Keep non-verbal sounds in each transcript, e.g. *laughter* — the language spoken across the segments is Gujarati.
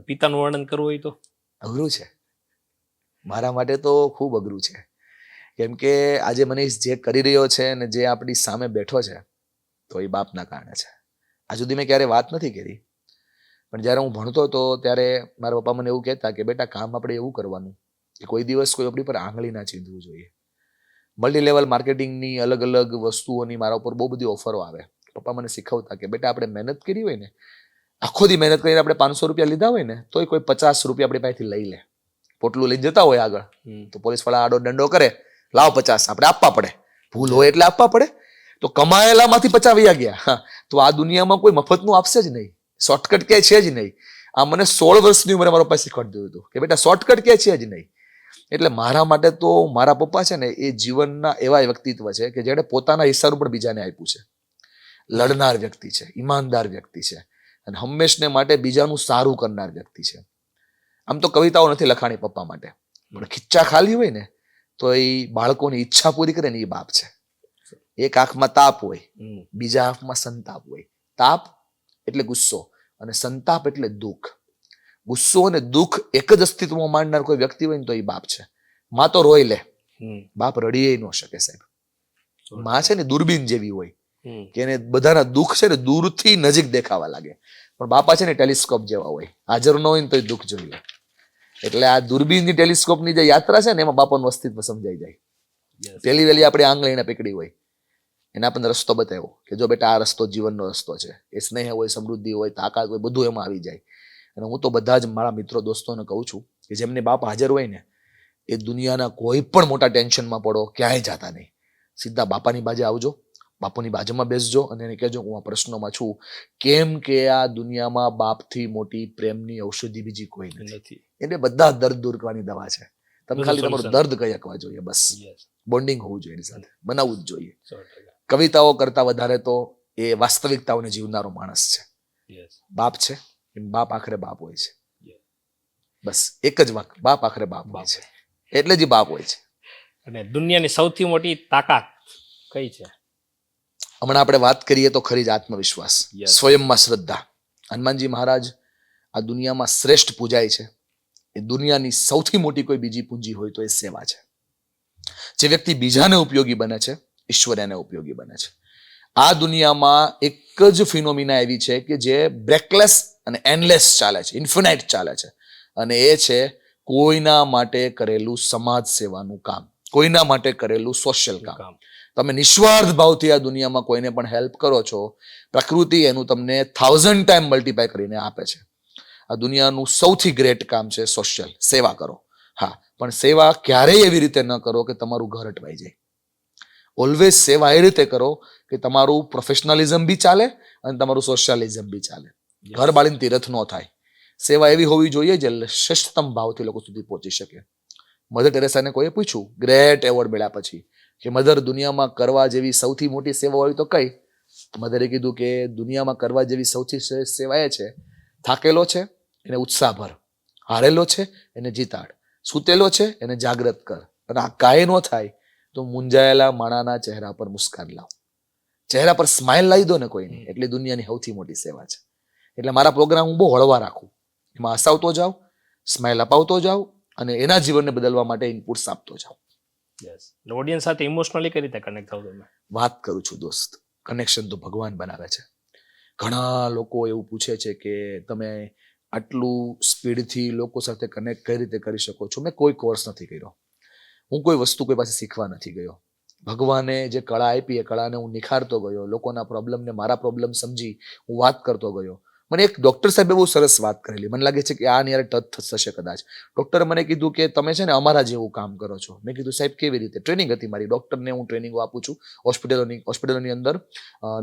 પિતાનું વર્ણન કરવું હોય તો? અઘરું છે. મારા માટે તો ખૂબ અઘરું છે. કેમ કે આજે મનીષ જે કરી રહ્યો છે અને જે આપણી સામે બેઠો છે, તો એ બાપના કારણે છે. આ સુધી મેં ક્યારેય વાત નથી કરી. પણ જ્યારે હું ભણતો હતો, ત્યારે મારા પપ્પા મને એવું કહેતા કે, બેટા, કામ આપણે એવું કરવાનું કે કોઈ દિવસ કોઈ આપણી પર આંગળી ના ચીંધવું જોઈએ. મલ્ટી લેવલ માર્કેટિંગની અલગ અલગ વસ્તુઓની મારા ઉપર બહુ બધી ઓફરો આવે. પપ્પા મને શીખવતા કે, બેટા, આપણે મહેનત કરી હોય ને આખો દી મહેનત કરીને આપણે પાંચસો રૂપિયા લીધા હોય ને તોય કોઈ પચાસ રૂપિયા આપણી પાસેથી લઈ લે. પોટલું લઈને જતા હોય આગળ. તો પોલીસવાળા આડો દંડો કરે. લાવ પચાસ આપણે આપવા પડે. ભૂલ હોય એટલે આપવા પડે. તો કમાયેલામાંથી પચાવી વૈયા ગયા. હા, તો આ દુનિયામાં કોઈ મફતનું આપશે જ નહીં. શોર્ટકટ ક્યાંય છે જ નહીં. આ મને સોળ વર્ષની ઉંમરે મારા પપ્પા શીખવાડી દીધું હતું કે બેટા શોર્ટકટ ક્યાંય છે જ નહીં. એટલે મારા માટે તો મારા પપ્પા છે ને એ જીવનના એવા વ્યક્તિત્વ છે કે જેણે પોતાના હિસ્સાનું પણ બીજાને આપ્યું છે. લડનાર વ્યક્તિ છે ઈમાનદાર વ્યક્તિ છે. અને હંમેશને માટે બીજાનું સારું કરનાર વ્યક્તિ છે. આમ તો કવિતાઓ નથી લખાણી પપ્પા માટે. પણ ખીચ્ચા ખાલી હોય ને તો એ બાળકોની ઈચ્છા પૂરી કરે ને એ બાપ છે. એક આંખમાં તાપ હોય બીજા આંખમાં સંતાપ હોય. તાપ એટલે ગુસ્સો અને સંતાપ એટલે દુઃખ. ગુસ્સો અને દુઃખ એક જ અસ્તિત્વમાં માંડનાર કોઈ વ્યક્તિ હોય ને તો એ બાપ છે. માં તો રોઈ લે. બાપ રડીએ ન શકે સાહેબ. માં છે ને દૂરબીન જેવી હોય. કે એને બધાના દુઃખ છે ને દૂરથી નજીક દેખાવા લાગે. પણ બાપા છે ને ટેલિસ્કોપ જેવા હોય. હાજર ન હોય ને તોય દુઃખ જોઈએ એટલે આ દૂરબીનની ટેલિસ્કોપની જે યાત્રા છે ને એમાં બાપાનું અસ્તિત્વ સમજાઈ જાય. પેલી વેલી આપણે આંગળીને પકડી હોય. એને આપણને રસ્તો બતાવ્યો કે જો બેટા આ રસ્તો જીવનનો રસ્તો છે. એ સ્નેહ હોય સમૃદ્ધિ હોય તાકાત હોય બધું એમાં આવી જાય. અને હું તો બધા જ મારા મિત્રો દોસ્તોને કહું છું કે જેમને બાપ હાજર હોય ને એ દુનિયાના કોઈ પણ મોટા ટેન્શનમાં પડો ક્યાંય જાતા નહીં. સીધા બાપાની બાજે આવજો. બાપુની બાજુમાં બેસજો અને એને કહેજો હું આ પ્રશ્નોમાં છું. કેમ કે આ દુનિયામાં બાપથી મોટી પ્રેમની ઔષધિ બીજી કોઈ નથી. એટલે બધા દર્દ દૂર કરવાની દવા છે. તમે ખાલી તમારું દર્દ કહી શકવા જોઈએ બસ. બોન્ડિંગ હોવું જોઈએ એની સાથે. બનાવવું જ જોઈએ. કવિતાઓ કરતા વધારે તો એ વાસ્તવિકતાઓને જીવનારો માણસ છે. બાપ છે એમ બાપ આખરે બાપ હોય છે. બસ એક જ વાક બાપ આખરે બાપ હોય બાપ. છે. એટલે જ બાપ હોય છે. અને દુનિયાની સૌથી મોટી તાકાત કઈ છે? હમણાં આપણે વાત કરીએ તો ખરી જ આત્મવિશ્વાસ. સ્વયંમાં શ્રદ્ધા. હનુમાનજી મહારાજ આ દુનિયામાં શ્રેષ્ઠ પૂજાય છે. એ દુનિયાની સૌથી મોટી કોઈ બીજી પૂંજી હોય તો એ સેવા છે. જે વ્યક્તિ બીજાને ઉપયોગી બને છે ઈશ્વર એને ઉપયોગી બને છે. આ દુનિયામાં એક જ ફિનોમિના એવી છે કે જે બ્રેકલેસ અને એનલેસ ચાલે છે ઇન્ફિનાઇટ ચાલે છે. અને એ છે કોઈના માટે કરેલું સમાજ સેવાનું કામ. કોઈના માટે કરેલું સોશિયલ કામ. તમે નિસ્વાર્થ ભાવથી આ દુનિયામાં કોઈને પણ હેલ્પ કરો છો પ્રકૃતિ એનું તમને થાઉઝન્ડ ટાઈમ મલ્ટીપાય કરીને આપે છે. આ દુનિયાનું સૌથી ગ્રેટ કામ છે સોશિયલ સેવા કરો. હા પણ સેવા ક્યારેય એવી રીતે ન કરો કે તમારું ઘર અટવાઈ જાય. ઓલવેઝ સેવા એ રીતે કરો કે તમારું પ્રોફેશનલિઝમ બી ચાલે અને તમારું સોશિયાલિઝમ બી ચાલે. ઘર બાળીને તીરથ ન થાય. સેવા એવી હોવી જોઈએ જે શ્રેષ્ઠતમ ભાવથી લોકો સુધી પહોંચી શકે. મધર ટેરેસાને કોઈએ પૂછ્યું? ગ્રેટ એવોર્ડ મળ્યા પછી. કે મધર દુનિયામાં કરવા જેવી સૌથી મોટી સેવા હોય તો કઈ? મધરે કીધું કે દુનિયામાં કરવા જેવી સૌથી શ્રેષ્ઠ સેવા એ છે થાકેલો છે એને ઉત્સાહભર. હારેલો છે એને જીતાડ. સૂતેલો છે એને જાગ્રત કર. અને આ કાંઈ ન થાય તો મુંજાયેલા માણાના ચહેરા પર મુસ્કાન લાવ. ચહેરા પર સ્માઇલ લાવી દો ને કોઈની. એટલે દુનિયાની સૌથી મોટી સેવા છે. એટલે મારા પ્રોગ્રામ હું બહુ હળવા રાખું. એમાં હસાવતો જાઉં સ્માઇલ અપાવતો જાઉં અને એના જીવનને બદલવા માટે ઇનપુટ્સ આપતો જાઉં યસ ઓડિયન્સ સાથે ઇમોશનલી કઈ રીતે કનેક્ટ થાવ તમે? વાત કરું છું દોસ્ત. કનેક્શન તો ભગવાન બનાવે છે. ઘણા લોકો એવું પૂછે છે કે તમે આટલું સ્પીડથી લોકો સાથે કનેક્ટ કઈ રીતે કરી શકો છો? મેં કોઈ કોર્સ નથી કર્યો. હું કોઈ વસ્તુ કોઈ પાસે શીખવા નથી ગયો. ભગવાને જે કળા આપી એ કળાને હું નિખારતો ગયો. લોકોના પ્રોબ્લેમને મારા પ્રોબ્લેમ સમજી હું વાત કરતો ગયો. મને એક ડૉક્ટર સાહેબે બહુ સરસ વાત કરેલી. મને લાગે છે કે આ યાર ટચ થશે કદાચ. ડૉક્ટરે મને કીધું કે તમે છે ને અમારા જેવું કામ કરો છો. મેં કીધું સાહેબ કેવી રીતે? ટ્રેનિંગ હતી મારી. ડૉક્ટરને હું ટ્રેનિંગ આપું છું. હોસ્પિટલોની હોસ્પિટલોની અંદર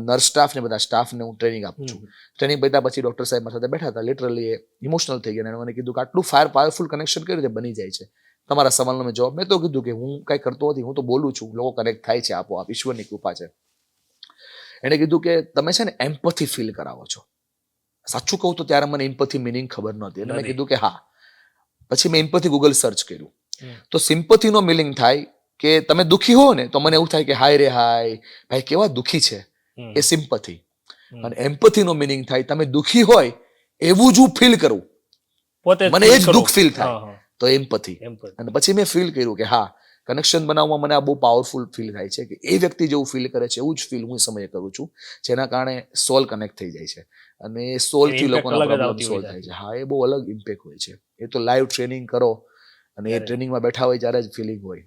નર્સ સ્ટાફ ને બધા સ્ટાફને હું ટ્રેનિંગ આપું છું. ટ્રેનિંગ બધા પછી ડૉક્ટર સાહેબ મારી સાથે બેઠા હતા. લિટરલી એ ઇમોશનલ થઈ ગયા અને મને કીધું કે આટલું ફાયર પાવરફુલ કનેક્શન કેવી રીતે બની જાય છે? તમારા સવાલનો મેં જવાબ મેં તો કીધું કે હું કાંઈ કરતો નથી હું તો બોલું છું. લોકો કનેક્ટ થાય છે આપોઆપ ઈશ્વરની કૃપા છે. એણે કીધું કે તમે છે ને એમ્પથી ફીલ કરાવો છો. સાચું કહું તો ત્યારે મને એમ્પથી મિનિંગ ખબર નહોતી. એટલે મેં કીધું કે હા. પછી મેં એમ્પથી ગૂગલ સર્ચ કર્યું. તો સિમ્પથીનો મિનિંગ થાય કે તમે દુઃખી હો ને તો મને એવું થાય કે હાય રે હાય ભાઈ કેવા દુઃખી છે. એ સિમ્પથી. અને એમ્પથીનો મિનિંગ થાય તમે દુઃખી હોય એવું જ હું ફીલ કરું. મને એ જ દુઃખ ફીલ થાય. તો એમ્પથી. અને પછી મેં ફીલ કર્યું કે હા કનેક્શન બનાવવામાં મને આ બહુ પાવરફુલ ફીલ થાય છે કે એ વ્યક્તિ જેવું ફીલ કરે છે એવું જ ફીલ હું એ સમયે કરું છું જેના કારણે સોલ કનેક્ટ થઈ જાય છે. અને સોલથી impact લોકોના પ્રોબ્લેમ સોલ્વ થાય છે. હા એ બહુ અલગ ઇમ્પેક્ટ હોય છે. એ તો લાઈવ ટ્રેનિંગ કરો અને એ ટ્રેનિંગમાં બેઠા હોય ત્યારે જ ફિલિંગ હોય.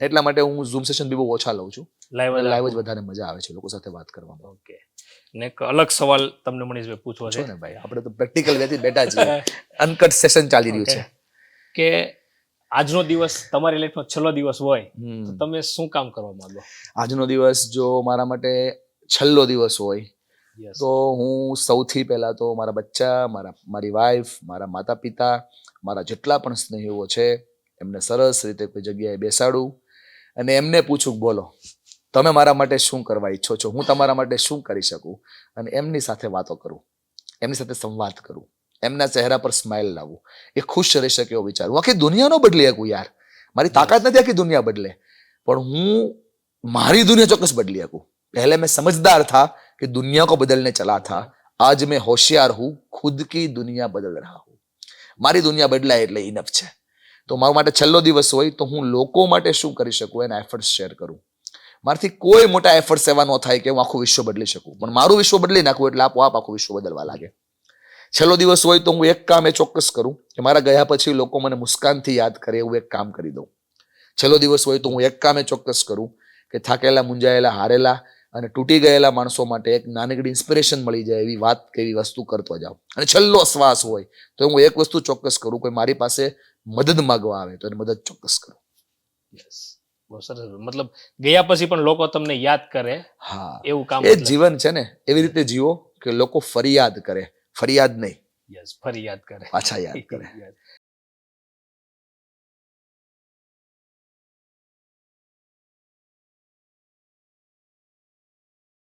એટલા માટે હું ઝૂમ સેશન બી બહુ ઓછા લઉં છું. લાઈવ લાઈવ જ વધારે મજા આવે છે લોકો સાથે વાત કરવામાં. ઓકે. ને એક અલગ સવાલ તમને મનીષભાઈ પૂછવો છે. ને ભાઈ. આપણે તો પ્રેક્ટિકલ વેથી બેઠા છીએ. *laughs* અનકટ સેશન ચાલી રહ્યું છે. કે આજનો દિવસ તમારી લાઈફનો છેલ્લો દિવસ હોય તો તમે શું કામ કરવા માંગો? આજનો દિવસ જો મારા માટે છેલ્લો દિવસ હોય તો હું સૌથી પહેલા તો મારા બચ્ચા મારા મારી વાઈફ મારા માતા પિતા મારા જેટલા પણ સ્નેહીઓ છે એમને સરસ રીતે કોઈ જગ્યાએ બેસાડું અને એમને પૂછું બોલો તમે મારા માટે શું કરવા ઈચ્છો છો? હું તમારા માટે શું કરી શકું? અને એમની સાથે વાતો કરું એમની સાથે સંવાદ કરું. એમના ચહેરા પર સ્માઇલ લાવવું. એ ખુશ રહી શકે એવો વિચાર. આખી દુનિયાનો બદલી શકું યાર. મારી તાકાત નથી આખી દુનિયા બદલે. પણ હું મારી દુનિયા ચોક્કસ બદલી શકું. પહેલે મેં સમજદાર થા કે દુનિયા કો બદલને ચલા થા. આજ મેં હોશિયાર હું, ખુદ કી દુનિયા બદલ રહા હું. મારી દુનિયા બદલાય એટલે ઇનફ છે. તો મારા માટે છેલ્લો દિવસ હોય તો હું લોકો માટે શું કરી શકું? એના એફર્ટ્સ શેર કરું. મારાથી કોઈ મોટા એફર્ટ્સ એવા ન થાય કે હું આખું વિશ્વ બદલી શકું. પણ મારું વિશ્વ બદલી નાખું એટલે આપોઆપ આખું વિશ્વ બદલવા લાગે. છેલ્લો દિવસ હોય તો હું એક કામ એ ચોક્કસ કરું કે મારા ગયા પછી લોકો મને મુસ્કાનથી યાદ કરે એવું એક કામ કરી દઉં. છેલ્લો દિવસ હોય તો હું એક કામ એ ચોક્કસ કરું કે થાકેલા મુંજાયેલા હારેલા અને તૂટી ગયેલા માણસો માટે એક નાનકડી ઇન્સ્પિરેશન મળી જાય એવી વાત કે એવી વસ્તુ કરતો જાઉં. અને છેલ્લો શ્વાસ હોય તો હું એક વસ્તુ ચોક્કસ કરું કોઈ મારી પાસે મદદ માગવા આવે તો એને મદદ ચોક્કસ કરું. યસ બહુ સરસ. મતલબ ગયા પછી પણ લોકો તમને યાદ કરે હા. એવું કામ એ જીવન છે ને એવી રીતે જીવો કે લોકો ફરિયાદ કરે. ફરિયાદ નહીં. યસ ફરિયાદ કરે. પાછા યાદ કરે. *laughs*